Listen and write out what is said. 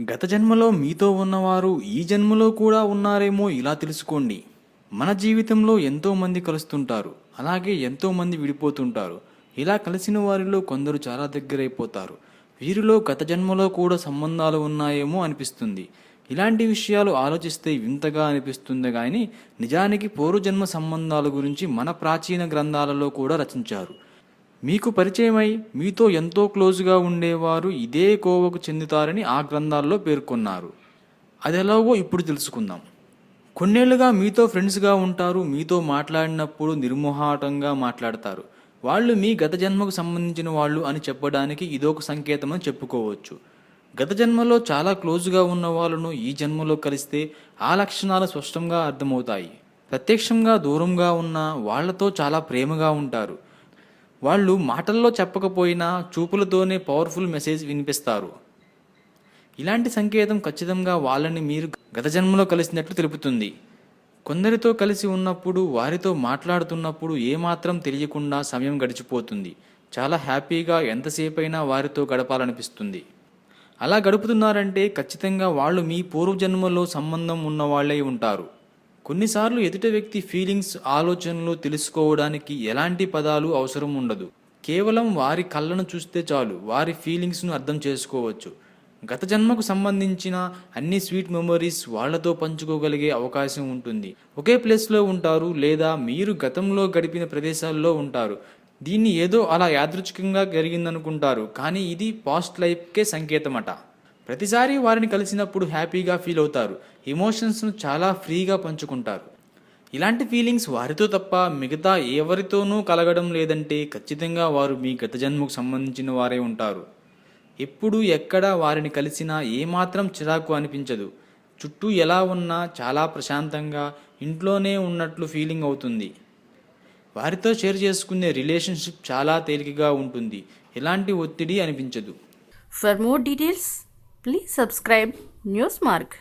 గత జన్మలో మీతో ఉన్నవారు ఈ జన్మలో కూడా ఉన్నారేమో ఇలా తెలుసుకోండి. మన జీవితంలో ఎంతోమంది కలుస్తుంటారు. అలాగే ఎంతోమంది విడిపోతుంటారు. ఇలా కలిసిన వారిలో కొందరు చాలా దగ్గరైపోతారు. వీరిలో గత జన్మలో కూడా సంబంధాలు ఉన్నాయేమో అనిపిస్తుంది. ఇలాంటి విషయాలు ఆలోచిస్తే వింతగా అనిపిస్తుంది కానీ నిజానికి పూర్వజన్మ సంబంధాల గురించి మన ప్రాచీన గ్రంథాలలో కూడా రచించారు. మీకు పరిచయమై మీతో ఎంతో క్లోజ్గా ఉండేవారు ఇదే కోవకు చెందుతారని ఆ గ్రంథాల్లో పేర్కొన్నారు. అది ఎలాగో ఇప్పుడు తెలుసుకుందాం. కొన్నేళ్ళుగా మీతో ఫ్రెండ్స్గా ఉంటారు మీతో మాట్లాడినప్పుడు నిర్మోహాటంగా మాట్లాడతారు. వాళ్ళు మీ గత జన్మకు సంబంధించిన వాళ్ళు అని చెప్పడానికి ఇదొక సంకేతం అని చెప్పుకోవచ్చు. గత జన్మలో చాలా క్లోజ్గా ఉన్న వాళ్ళను ఈ జన్మలో కలిస్తే ఆ లక్షణాలు స్పష్టంగా అర్థమవుతాయి. ప్రత్యక్షంగా దూరంగా ఉన్న వాళ్ళతో చాలా ప్రేమగా ఉంటారు. వాళ్ళు మాటల్లో చెప్పకపోయినా చూపులతోనే పవర్ఫుల్ మెసేజ్ వినిపిస్తారు. ఇలాంటి సంకేతం ఖచ్చితంగా వాళ్ళని మీరు గత జన్మలో కలిసినట్లు తెలుపుతుంది. కొందరితో కలిసి ఉన్నప్పుడు వారితో మాట్లాడుతున్నప్పుడు ఏమాత్రం తెలియకుండా సమయం గడిచిపోతుంది. చాలా హ్యాపీగా ఎంతసేపైనా వారితో గడపాలనిపిస్తుంది. అలా గడుపుతున్నారంటే ఖచ్చితంగా వాళ్ళు మీ పూర్వజన్మలో సంబంధం ఉన్న వాళ్ళే ఉంటారు. కొన్నిసార్లు ఎదుట వ్యక్తి ఫీలింగ్స్ ఆలోచనలు తెలుసుకోవడానికి ఎలాంటి పదాలు అవసరం ఉండదు. కేవలం వారి కళ్ళను చూస్తే చాలు వారి ఫీలింగ్స్ను అర్థం చేసుకోవచ్చు. గత జన్మకు సంబంధించిన అన్ని స్వీట్ మెమరీస్ వాళ్ళతో పంచుకోగలిగే అవకాశం ఉంటుంది. ఒకే ప్లేస్లో ఉంటారు లేదా మీరు గతంలో గడిపిన ప్రదేశాల్లో ఉంటారు. దీన్ని ఏదో అలా యాదృచ్ఛికంగా జరిగిందనుకుంటారు కానీ ఇది పాస్ట్ లైఫ్కే సంకేతమట. ప్రతిసారి వారిని కలిసినప్పుడు హ్యాపీగా ఫీల్ అవుతారు. ఎమోషన్స్ను చాలా ఫ్రీగా పంచుకుంటారు. ఇలాంటి ఫీలింగ్స్ వారితో తప్ప మిగతా ఎవరితోనూ కలగడం లేదంటే ఖచ్చితంగా వారు మీ గత జన్మకు సంబంధించిన వారే ఉంటారు. ఎప్పుడు ఎక్కడ వారిని కలిసినా ఏమాత్రం చిరాకు అనిపించదు. చుట్టూ ఎలా ఉన్నా చాలా ప్రశాంతంగా ఇంట్లోనే ఉన్నట్లు ఫీలింగ్ అవుతుంది. వారితో షేర్ చేసుకునే రిలేషన్షిప్ చాలా తేలికగా ఉంటుంది. ఎలాంటి ఒత్తిడి అనిపించదు. For more details please subscribe Newsmark.